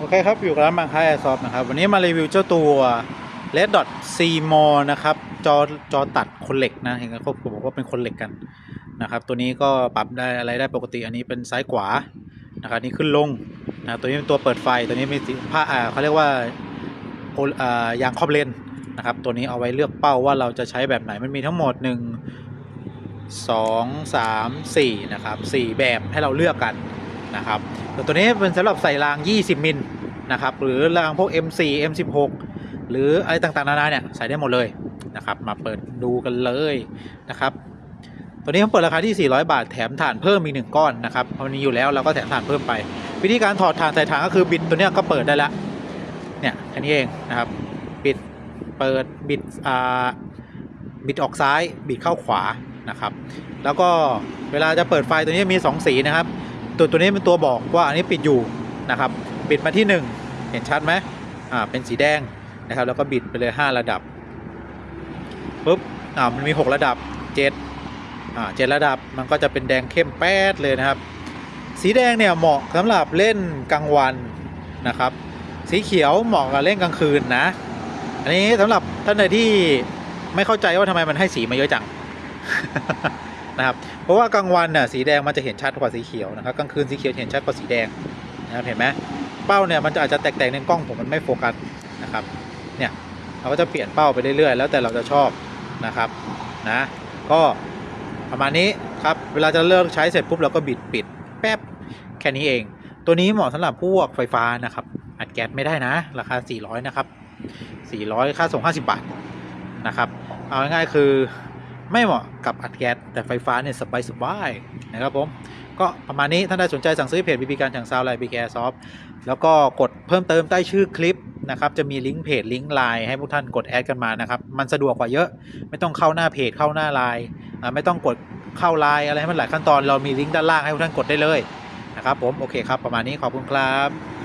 โอเคครับ อยู่กับร้านบางค้าแอร์ซอฟนะครับ วันนี้มารีวิวเจ้าตัว Red Dot C m o นะครับ จอจอตัดคนเหล็กนะ เห็นเขาบอกว่าเป็นคนเหล็กกันนะครับ ตัวนี้ก็ปรับได้อะไรได้ปกติ อันนี้เป็นซ้ายขวานะครับนี่ขึ้นลงนะตัวนี้เป็นตัวเปิดไฟ ตัวนี้มีสีผ้าอ่าเขาเรียกว่าโออ่ายางครอบเลนนะครับ ตัวนี้เอาไว้เลือกเป้าว่าเราจะใช้แบบไหน มันมีทั้งหมด1 2 3 4นะครับ4แบบให้เราเลือกกันนะครับ ต่ตัวนี้เป็นสำหรับใส่ราง 20 มิลนะครับ หรือรางพวก M4 M16 หรืออะไรต่างๆนานาเนี่ยใส่ได้หมดเลยนะครับ มาเปิดดูกันเลยนะครับ ตัวนี้เขาเปิดราคาที่ 400 บาทแถมถ่านเพิ่มอีกหนึ่งก้อนนะครับเพราะมันมีอยู่แล้วเราก็แถมถ่านเพิ่มไป วิธีการถอดถ่านใส่ถ่านก็คือบิดตัวนี้ก็เปิดได้ละเนี่ยแค่นี้เองนะครับบิดเปิดบิดอ่าบิดออกซ้ายบิดเข้าขวานะครับ แล้วก็เวลาจะเปิดไฟตัวนี้มี 2 สีนะครับ ตัวตัวนี้เป็นตัวบอกว่าอันนี้ปิดอยู่นะครับบิดมาที่ 1 เห็นชัดไหมอ่าเป็นสีแดงนะครับ แล้วก็บิดไปเลย 5 ระดับปุ๊บอ่ามันมี 6 ระดับ 7อ่าเจ็ดระดับมันก็จะเป็นแดงเข้มแป๊ดเลยนะครับ สีแดงเนี่ยเหมาะสำหรับเล่นกลางวันนะครับ สีเขียวเหมาะกับเล่นกลางคืนนะ อันนี้สำหรับท่านใดที่ไม่เข้าใจว่าทำไมมันให้สีมาเยอะจัง นะครับ เพราะว่ากลางวันน่ะสีแดงมันจะเห็นชัดกว่าสีเขียวนะครับกลางคืนสีเขียวเห็นชัดกว่าสีแดงนะครับเห็นไหมเป้าเนี่ยมันจะอาจจะแตกๆในกล้องผมมันไม่โฟกัสนะครับเนี่ยเราก็จะเปลี่ยนเป้าไปเรื่อยๆ แล้วแต่เราจะชอบนะครับนะก็ประมาณนี้ครับเวลาจะเลิกใช้เสร็จปุ๊บเราก็บิดปิดแป๊บแค่นี้เอง ตัวนี้เหมาะสำหรับพวกไฟฟ้านะครับอัดแก๊สไม่ได้นะ ราคา 400 นะครับ 400 ค่าส่ง 50 บาทนะครับ เอาง่ายๆคือ ไม่เหมาะกับอัดแก๊สแต่ไฟฟ้าเนี่ยสบายสบายๆนะครับผมก็ประมาณนี้ท่านใดสนใจสั่งซื้อเพจบีบีการจังซาวไลน์บีแกซอฟแล้วก็กดเพิ่มเติมใต้ชื่อคลิปนะครับจะมีลิงก์เพจลิงก์ไลน์ให้พวกท่านกดแอดกันมานะครับมันสะดวกกว่าเยอะไม่ต้องเข้าหน้าเพจเข้าหน้าไลน์ไม่ต้องกดเข้าไลน์อะไรให้มันหลายขั้นตอนเรามีลิงก์ด้านล่างให้พวกท่านกดได้เลยนะครับผมโอเคครับประมาณนี้ขอบคุณครับ